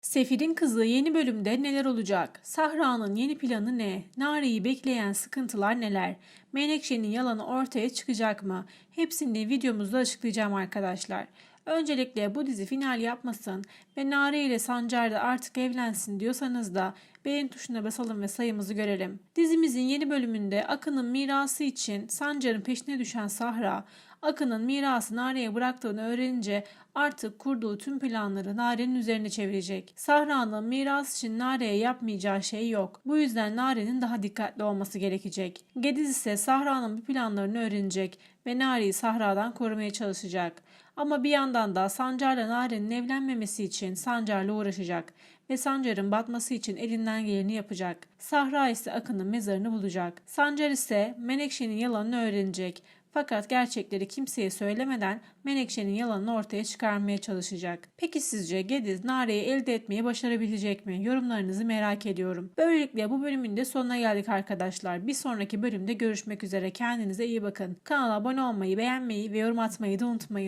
Sefir'in kızı yeni bölümde neler olacak? Sahra'nın yeni planı ne? Nare'yi bekleyen sıkıntılar neler? Menekşe'nin yalanı ortaya çıkacak mı? Hepsini videomuzda açıklayacağım arkadaşlar. Öncelikle bu dizi final yapmasın ve Nare ile Sancar da artık evlensin diyorsanız da beğen tuşuna basalım ve sayımızı görelim. Dizimizin yeni bölümünde Akın'ın mirası için Sancar'ın peşine düşen Sahra, Akın'ın mirası Nare'ye bıraktığını öğrenince artık kurduğu tüm planları Nare'nin üzerine çevirecek. Sahra'nın miras için Nare'ye yapmayacağı şey yok. Bu yüzden Nare'nin daha dikkatli olması gerekecek. Gediz ise Sahra'nın bu planlarını öğrenecek ve Nare'yi Sahra'dan korumaya çalışacak. Ama bir yandan da Sancar'la Nare'nin evlenmemesi için Sancar'la uğraşacak ve Sancar'ın batması için elinden geleni yapacak. Sahra ise Akın'ın mezarını bulacak. Sancar ise Menekşe'nin yalanını öğrenecek. Fakat gerçekleri kimseye söylemeden Menekşe'nin yalanını ortaya çıkarmaya çalışacak. Peki sizce Gediz Nare'yi elde etmeyi başarabilecek mi? Yorumlarınızı merak ediyorum. Böylelikle bu bölümün de sonuna geldik arkadaşlar. Bir sonraki bölümde görüşmek üzere. Kendinize iyi bakın. Kanala abone olmayı, beğenmeyi ve yorum atmayı da unutmayın.